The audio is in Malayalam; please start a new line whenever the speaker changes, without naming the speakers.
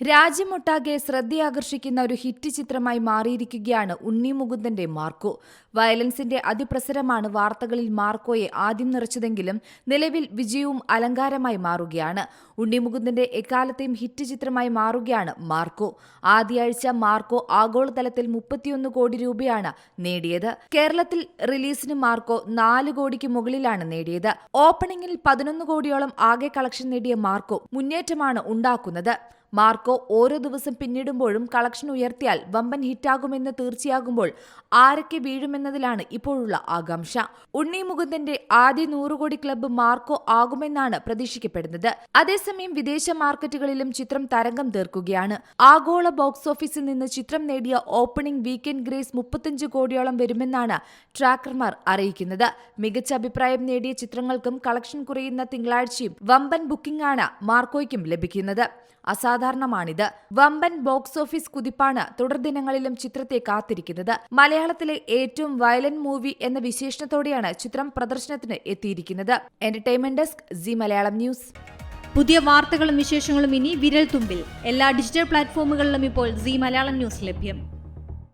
രാജ്യമൊട്ടാകെ ശ്രദ്ധയാകർഷിക്കുന്ന ഒരു ഹിറ്റ് ചിത്രമായി മാറിയിരിക്കുകയാണ് ഉണ്ണി മുകുന്ദന്റെ മാർക്കോ. വയലൻസിന്റെ അതിപ്രസരമാണ് വാർത്തകളിൽ മാർക്കോയെ ആദ്യം നിറച്ചതെങ്കിലും നിലവിൽ വിജയവും അലങ്കാരമായി മാറുകയാണ്. ഉണ്ണി മുകുന്ദന്റെ എക്കാലത്തെയും ഹിറ്റ് ചിത്രമായി മാറുകയാണ് മാർക്കോ. ആദ്യാഴ്ച മാർക്കോ ആഗോളതലത്തിൽ മുപ്പത്തിയൊന്ന് കോടി രൂപയാണ് നേടിയത്. കേരളത്തിൽ റിലീസിന് മാർക്കോ നാല് കോടിക്ക് മുകളിലാണ് നേടിയത്. ഓപ്പണിംഗിൽ പതിനൊന്ന് കോടിയോളം ആകെ കളക്ഷൻ നേടിയ മാർക്കോ മുന്നേറ്റമാണ് ഉണ്ടാക്കുന്നത്. മാർക്കോ ഓരോ ദിവസം പിന്നിടുമ്പോഴും കളക്ഷൻ ഉയർത്തിയാൽ വമ്പൻ ഹിറ്റാകുമെന്ന് തീർച്ചയാകുമ്പോൾ ആരൊക്കെ വീഴുമെന്നതിലാണ് ഇപ്പോഴുള്ള ആകാംക്ഷ. ഉണ്ണി മുകുന്ദന്റെ ആദ്യ നൂറുകോടി ക്ലബ്ബ് മാർക്കോ ആകുമെന്നാണ് പ്രതീക്ഷിക്കപ്പെടുന്നത്. അതേസമയം വിദേശ മാർക്കറ്റുകളിലും ചിത്രം തരംഗം തീർക്കുകയാണ്. ആഗോള ബോക്സ് ഓഫീസിൽ നിന്ന് ചിത്രം നേടിയ ഓപ്പണിംഗ് വീക്കെൻഡ് ഗ്രേസ് മുപ്പത്തഞ്ച് കോടിയോളം വരുമെന്നാണ് ട്രാക്കർമാർ അറിയിക്കുന്നത്. മികച്ച അഭിപ്രായം നേടിയ ചിത്രങ്ങൾക്കും കളക്ഷൻ കുറയുന്ന തിങ്കളാഴ്ചയും വമ്പൻ ബുക്കിംഗാണ് മാർക്കോയ്ക്കും ലഭിക്കുന്നത്. അസാധാരണമാണിത് വമ്പൻ ബോക്സ് ഓഫീസ് കുതിപ്പാണ് തുടർദിനങ്ങളിലും ചിത്രത്തെ കാത്തിരിക്കുന്നത്. മലയാളത്തിലെ ഏറ്റവും വയലന്റ് മൂവി എന്ന വിശേഷണത്തോടെയാണ് ചിത്രം പ്രദർശനത്തിന് എത്തിയിരിക്കുന്നത്. Entertainment desk Zee Malayalam news.
പുതിയ വാർത്തകളും വിശേഷങ്ങളും ഇനി വിരൽ തുമ്പിൽ. എല്ലാ ഡിജിറ്റൽ പ്ലാറ്റ്ഫോമുകളിലും ഇപ്പോൾ സി മലയാളം ന്യൂസ് ലഭ്യം.